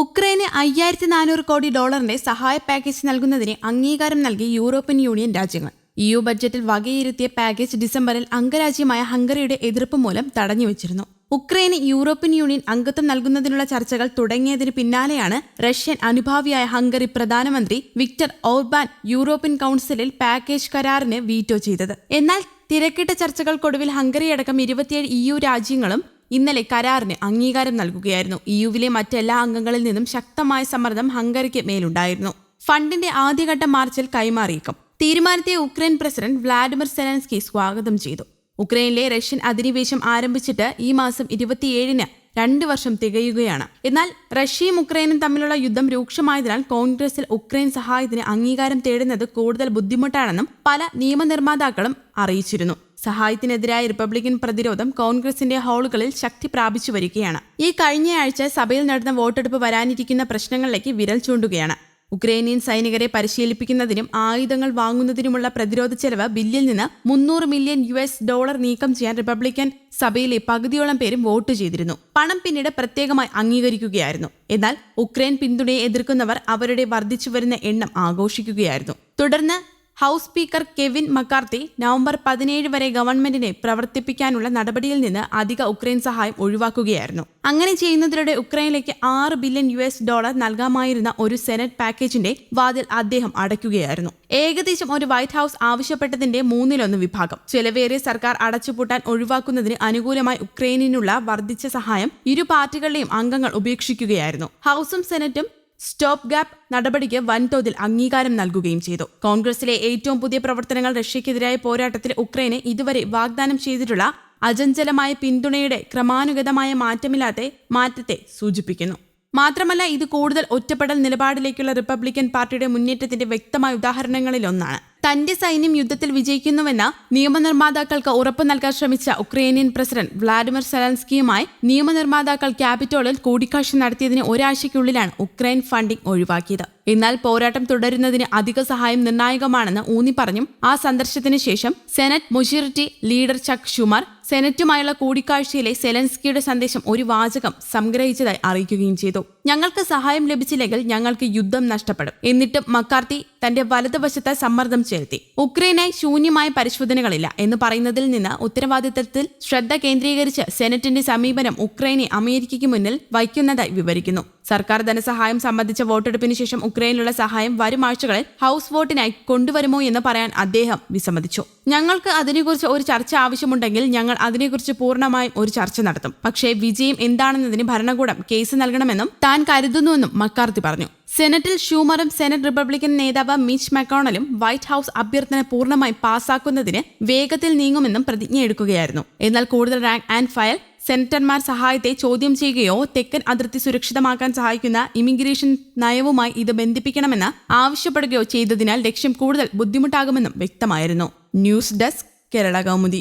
ഉക്രൈന് അയ്യായിരത്തി നാനൂറ് കോടി ഡോളറിന്റെ സഹായ പാക്കേജ് നൽകുന്നതിന് അംഗീകാരം നൽകി യൂറോപ്യൻ യൂണിയൻ രാജ്യങ്ങൾ. യു ബഡ്ജറ്റിൽ വകയിരുത്തിയ പാക്കേജ് ഡിസംബറിൽ അംഗരാജ്യമായ ഹംഗറിയുടെ എതിർപ്പ് മൂലം തടഞ്ഞുവച്ചിരുന്നു. ഉക്രൈന് യൂറോപ്യൻ യൂണിയൻ അംഗത്വം നൽകുന്നതിനുള്ള ചർച്ചകൾ തുടങ്ങിയതിന് പിന്നാലെയാണ് റഷ്യൻ അനുഭാവിയായ ഹംഗറി പ്രധാനമന്ത്രി വിക്ടർ ഓർബാൻ യൂറോപ്യൻ കൌൺസിലിൽ പാക്കേജ് കരാറിന് വീറ്റോ ചെയ്തത്. എന്നാൽ തിരക്കിട്ട ചർച്ചകൾക്കൊടുവിൽ ഹംഗറി അടക്കം ഇരുപത്തിയേഴ് ഇ യു രാജ്യങ്ങളും ഇന്നലെ കരാറിന് അംഗീകാരം നൽകുകയായിരുന്നു. ഇയുവിലെ മറ്റെല്ലാ അംഗങ്ങളിൽ നിന്നും ശക്തമായ സമ്മർദ്ദം ഹംഗറിക്ക് മേലുണ്ടായിരുന്നു. ഫണ്ടിന്റെ ആദ്യഘട്ട മാർച്ചിൽ കൈമാറിയേക്കും. തീരുമാനത്തെ ഉക്രൈൻ പ്രസിഡന്റ് വ്ളാഡിമിർ സെലൻസ്കി സ്വാഗതം ചെയ്തു. ഉക്രൈനിലെ റഷ്യൻ അധിനിവേശം ആരംഭിച്ചിട്ട് ഈ മാസം ഇരുപത്തിയേഴിന് രണ്ട് വർഷം തികയുകയാണ്. എന്നാൽ റഷ്യയും ഉക്രൈനും തമ്മിലുള്ള യുദ്ധം രൂക്ഷമായതിനാൽ കോൺഗ്രസിൽ ഉക്രൈൻ സഹായത്തിന് അംഗീകാരം തേടുന്നത് കൂടുതൽ ബുദ്ധിമുട്ടാണെന്നും പല നിയമനിർമ്മാതാക്കളും അറിയിച്ചിരുന്നു. സഹായത്തിനെതിരായ റിപ്പബ്ലിക്കൻ പ്രതിരോധം കോൺഗ്രസിന്റെ ഹാളുകളിൽ ശക്തി പ്രാപിച്ചു വരികയാണ്. ഈ കഴിഞ്ഞയാഴ്ച സഭയിൽ നടന്ന വോട്ടെടുപ്പ് വരാനിരിക്കുന്ന പ്രശ്നങ്ങളിലേക്ക് വിരൽ ചൂണ്ടുകയാണ്. ഉക്രൈനിയൻ സൈനികരെ പരിശീലിപ്പിക്കുന്നതിനും ആയുധങ്ങൾ വാങ്ങുന്നതിനുമുള്ള പ്രതിരോധ ചെലവ് ബില്ലിൽ നിന്ന് മുന്നൂറ് മില്യൺ യു എസ് ഡോളർ നീക്കം ചെയ്യാൻ റിപ്പബ്ലിക്കൻ സഭയിലെ പകുതിയോളം പേരും വോട്ട് ചെയ്തിരുന്നു. പണം പിന്നീട് പ്രത്യേകമായി അംഗീകരിക്കുകയായിരുന്നു. എന്നാൽ ഉക്രൈൻ പിന്തുണയെ എതിർക്കുന്നവർ അവരുടെ വർദ്ധിച്ചുവരുന്ന എണ്ണം ആഘോഷിക്കുകയായിരുന്നു. തുടർന്ന് House Speaker Kevin McCarthy November പതിനേഴ് വരെ ഗവൺമെന്റിനെ പ്രവർത്തിപ്പിക്കാനുള്ള നടപടിയിൽ നിന്ന് അധിക ഉക്രൈൻ സഹായം ഒഴിവാക്കുകയായിരുന്നു. അങ്ങനെ ചെയ്യുന്നതിലൂടെ ഉക്രൈനിലേക്ക് ആറ് ബില്യൺ യു എസ് ഡോളർ നൽകാമായിരുന്ന ഒരു സെനറ്റ് പാക്കേജിന്റെ വാതിൽ അദ്ദേഹം അടയ്ക്കുകയായിരുന്നു. ഏകദേശം ഒരു വൈറ്റ് ഹൌസ് ആവശ്യപ്പെട്ടതിന്റെ മൂന്നിലൊന്ന് വിഭാഗം. ചെലവേറിയ സർക്കാർ അടച്ചുപൂട്ടാൻ ഒഴിവാക്കുന്നതിന് അനുകൂലമായി ഉക്രൈനിനുള്ള വർദ്ധിച്ച സഹായം ഇരു പാർട്ടികളുടെയും അംഗങ്ങൾ ഉപേക്ഷിക്കുകയായിരുന്നു. ഹൌസും സെനറ്റും സ്റ്റോപ്പ് ഗാപ്പ് നടപടിക്ക് വൻതോതിൽ അംഗീകാരം നൽകുകയും ചെയ്തു. കോൺഗ്രസിലെ ഏറ്റവും പുതിയ പ്രവർത്തനങ്ങൾ റഷ്യക്കെതിരായ പോരാട്ടത്തിൽ ഉക്രൈന് ഇതുവരെ വാഗ്ദാനം ചെയ്തിട്ടുള്ള അചഞ്ചലമായ പിന്തുണയുടെ ക്രമാനുഗതമായ മാറ്റമില്ലാത്ത മാറ്റത്തെ സൂചിപ്പിക്കുന്നു. മാത്രമല്ല ഇത് കൂടുതൽ ഒറ്റപ്പെടൽ നിലപാടിലേക്കുള്ള റിപ്പബ്ലിക്കൻ പാർട്ടിയുടെ മുന്നേറ്റത്തിന്റെ വ്യക്തമായ ഉദാഹരണങ്ങളിലൊന്നാണ്. തന്റെ സൈന്യം യുദ്ധത്തിൽ വിജയിക്കുന്നുവെന്ന നിയമനിർമ്മാതാക്കൾക്ക് ഉറപ്പു നൽകാൻ ശ്രമിച്ച ഉക്രൈനിയൻ പ്രസിഡന്റ് വ്ളാഡിമിർ സെലൻസ്കിയുമായി നിയമനിർമ്മാതാക്കൾ ക്യാപിറ്റോളിൽ കൂടിക്കാഴ്ച നടത്തിയതിന് ഒരാഴ്ചയ്ക്കുള്ളിലാണ് ഉക്രൈൻ ഫണ്ടിംഗ് ഒഴിവാക്കിയത്. എന്നാൽ പോരാട്ടം തുടരുന്നതിന് അധിക സഹായം നിർണായകമാണെന്ന് ഊന്നി പറഞ്ഞും ആ സന്ദർശനത്തിന് ശേഷം senate majority leader Chuck Schumer സെനറ്റുമായുള്ള കൂടിക്കാഴ്ചയിലെ സെലൻസ്കിയുടെ സന്ദേശം ഒരു വാചകം സംഗ്രഹിച്ചതായി അറിയിക്കുകയും ചെയ്തു. ഞങ്ങൾക്ക് സഹായം ലഭിച്ചില്ലെങ്കിൽ ഞങ്ങൾക്ക് യുദ്ധം നഷ്ടപ്പെടും. എന്നിട്ടും മക്കാർത്തി തന്റെ വലതുവശത്ത് സമ്മർദ്ദം ചെലുത്തി. ഉക്രൈനായി ശൂന്യമായ പരിശോധനകളില്ല എന്ന് പറയുന്നതിൽ നിന്ന് ഉത്തരവാദിത്തത്തിൽ ശ്രദ്ധ കേന്ദ്രീകരിച്ച് സെനറ്റിന്റെ സമീപനം ഉക്രൈനെ അമേരിക്കയ്ക്ക് മുന്നിൽ വയ്ക്കുന്നതായി വിവരിക്കുന്നു. സർക്കാർ ധനസഹായം സംബന്ധിച്ച വോട്ടെടുപ്പിന് ശേഷം ഉക്രൈനിലുള്ള സഹായം വരും ആഴ്ചകളിൽ ഹൌസ് വോട്ടിനായി കൊണ്ടുവരുമോ എന്ന് പറയാൻ അദ്ദേഹം വിസമ്മതിച്ചു. ഞങ്ങൾക്ക് അതിനെക്കുറിച്ച് ഒരു ചർച്ച ആവശ്യമുണ്ടെങ്കിൽ ഞങ്ങൾ അതിനെക്കുറിച്ച് പൂർണമായും ഒരു ചർച്ച നടത്തും. പക്ഷേ വിജയം എന്താണെന്നതിന് ഭരണകൂടം കേസ് നൽകണമെന്നും താൻ കരുതുന്നുവെന്നും മക്കാർത്തി പറഞ്ഞു. സെനറ്റിൽ ഷൂമറും സെനറ്റ് റിപ്പബ്ലിക്കൻ നേതാവ് മിച്ച് മക്കോണലും വൈറ്റ് ഹൌസ് അഭ്യർത്ഥന പൂർണമായി പാസാക്കുന്നതിന് വേഗത്തിൽ നീങ്ങുമെന്നും പ്രതിജ്ഞയെടുക്കുകയായിരുന്നു. എന്നാൽ കൂടുതൽ റാങ്ക് ആൻഡ് ഫയൽ സെനറ്റർമാർ സഹായത്തെ ചോദ്യം ചെയ്യുകയോ തെക്കൻ അതിർത്തി സുരക്ഷിതമാക്കാൻ സഹായിക്കുന്ന ഇമിഗ്രേഷൻ നയവുമായി ഇത് ബന്ധിപ്പിക്കണമെന്ന് ആവശ്യപ്പെടുകയോ ചെയ്തതിനാൽ ലക്ഷ്യം കൂടുതൽ ബുദ്ധിമുട്ടാകുമെന്നും വ്യക്തമായിരുന്നു. News desk Kerala Kaumudi.